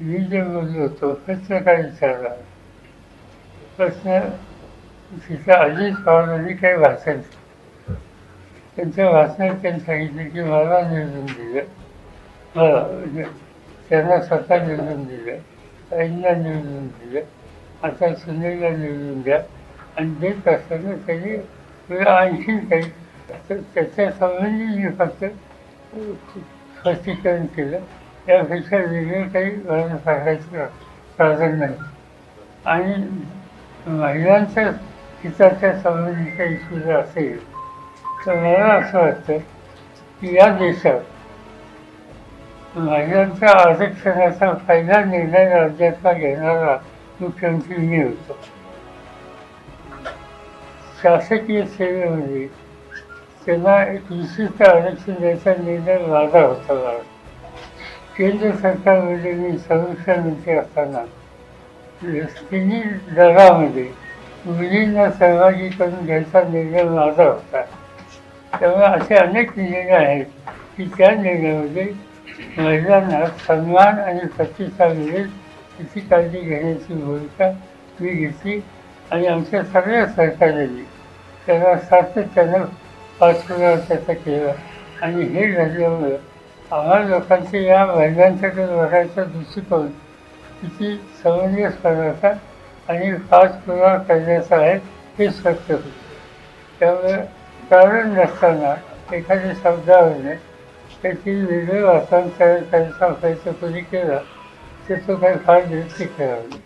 मी जे बोललो होतो प्रश्न काय विचारला प्रश्न तिथं अजित पवारांनी काही भाषण त्यांच्या भाषणात त्यांनी सांगितलं की मला निवडून दिलं. मला म्हणजे त्यांना स्वतः निवडून दिलं. ताईंना निवडून दिलं. आता सुनीलला निवडून द्या. आणि देत असताना त्यांनी तुला आणखी काही तर त्याच्या संबंधी मी फक्त स्पष्टीकरण केलं. त्यापेक्षा वेगळं काही गरज सांगायचं साधन नाही आणि महिलांच्या हिताच्या संबंधी काही इश्यू असेल तर मला असं वाटतं की या देशात महिलांच्या आरक्षणाचा पहिला निर्णय राज्यातला घेणारा मुख्यमंत्री मी होतो शासकीय सेवेमध्ये त्यांना एक विशिष्ट आरक्षण द्यायचा निर्णय माझा होता. केंद्र सरकारमध्ये मी संरक्षण मंत्री असताना तिन्ही दरामध्ये मुलींना सहभागी करून घ्यायचा निर्णय माझा होता. त्यामुळे असे अनेक निर्णय आहेत की त्या निर्णयामध्ये महिलांना सन्मान आणि प्रतिसाद मिळेल याची काळजी घेण्याची भूमिका मी घेतली आणि आमच्या सगळ्या सरकारने त्यांना सातत्यानं पाठपुरावा त्याचा केला. आणि हे झाल्यामुळं आम्हाला लोकांची या महिलांसाठी लढायचा दृष्टिकोन किती समन्वय समंजसपणाचा आणि पाठपुरावा करण्याचा आहे हे सत्य होतं. त्यामुळे कारण नसताना एखाद्या शब्दावरने त्याची वेगळं वाचन तयार करायचा प्रयत्न कोणी केला तर तो काही फार नियुक्ती करावा.